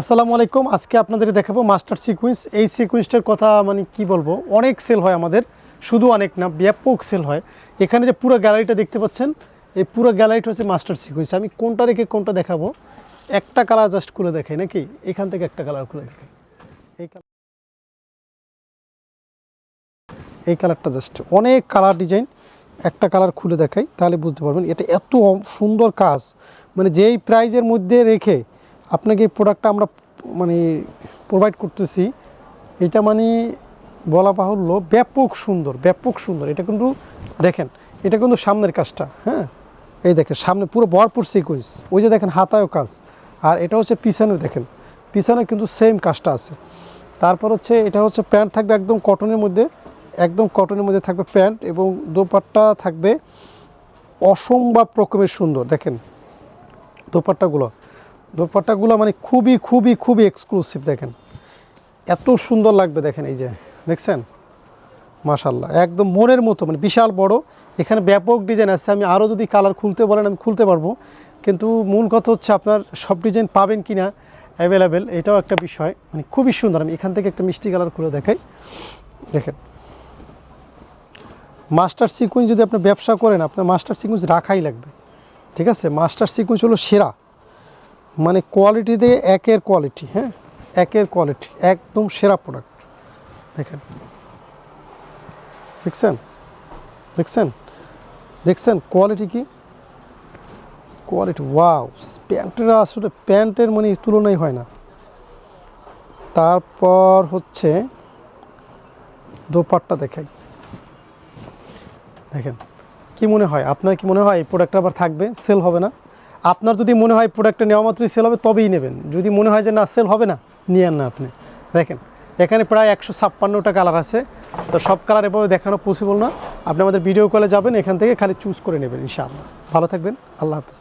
আসসালামু আলাইকুম। আজকে আপনাদের দেখাবো মাস্টার সিকুয়েন্স। এই সিকুয়েন্সটার কথা মানে কি বলব? অনেক সেল হয় আমাদের। শুধু অনেক না, ব্যাপক সেল হয়। এখানে যে পুরো গ্যালারিটা দেখতে পাচ্ছেন, এই পুরো গ্যালারিটা হচ্ছে মাস্টার সিকুয়েন্স। আমি কোনটা রেখে কোনটা দেখাবো? একটা কালার জাস্ট খুলে দেখাই নাকি? এখান থেকে একটা কালার খুলে দেখাই। এই কালার এই কালারটা জাস্ট অনেক কালার ডিজাইন একটা কালার খুলে দেখাই, তাহলে বুঝতে পারবেন। এটা এত সুন্দর কাজ। মানে যেই প্রাইজের মধ্যে রেখে আপনাকে এই প্রোডাক্টটা আমরা মানে প্রোভাইড করতেছি। এটা মানে বলা বাহুল্য ব্যাপক সুন্দর ব্যাপক সুন্দর। এটা কিন্তু দেখেন, এটা কিন্তু সামনের কাজটা হ্যাঁ? এই দেখেন, সামনে পুরো ভরপুর সিকুয়েন্স ওই যে দেখেন, হাতায়ও কাজ। আর এটা হচ্ছে পিছনে দেখেন, পিছনে কিন্তু সেম কাজটা আছে। তারপর হচ্ছে, এটা হচ্ছে প্যান্ট থাকবে একদম কটনের মধ্যে, একদম কটনের মধ্যে থাকবে প্যান্ট এবং দোপাট্টা থাকবে অসম্ভব রকমের সুন্দর, দেখেন, দোপাট্টাগুলো। দোপাট্টাগুলো মানে খুবই খুবই খুবই এক্সক্লুসিভ দেখেন। এত সুন্দর লাগবে দেখেন এই যে, দেখছেন? মাশাল্লাহ একদম মনের মতো মানে বিশাল বড়। এখানে ব্যাপক ডিজাইন আছে, আমি আরও যদি কালার খুলতে বলেন, আমি খুলতে পারব। কিন্তু মূল কথা হচ্ছে আপনার সব ডিজাইন পাবেন কি না অ্যাভেলেবেল এটাও একটা বিষয়। মানে খুবই সুন্দর, আমি এখান থেকে একটা মিষ্টি কালার খুলে দেখাই। দেখেন। মাস্টার সিকুয়েন্স যদি আপনি ব্যবসা করেন, আপনার মাস্টার সিকুয়েন্স রাখাই লাগবে। ঠিক আছে? মাস্টার সিকুয়েন্স হলো সেরা। মানে কোয়ালিটিতে একের কোয়ালিটি হ্যাঁ? একের কোয়ালিটি একদম সেরা প্রোডাক্ট দেখেন। দেখছেন? দেখছেন? দেখছেন কোয়ালিটি কি? কোয়ালিটি ওয়াও প্যান্টের আসলে প্যান্টের মানে তুলনাই হয় না। তারপর হচ্ছে দোপাট্টা দেখাই। দেখেন। কি মনে হয়? আপনার কি মনে হয় এই প্রোডাক্টটা আবার থাকবে? সেল হবে না? আপনার যদি মনে হয় প্রোডাক্টটা নেওয়া মাত্রই সেল হবে, তবেই নেবেন। যদি মনে হয় যে না সেল হবে না, নিয়ে না আপনি। দেখেন, এখানে প্রায় একশো ছাপ্পান্নটা কালার আছে। তো সব কালার এভাবে দেখানো পসিবল না। আপনি আমাদের ভিডিও কলে যাবেন, এখান থেকে খালি চুজ করে নেবেন, ইনশাআল্লাহ। ভালো থাকবেন, আল্লাহ হাফিজ।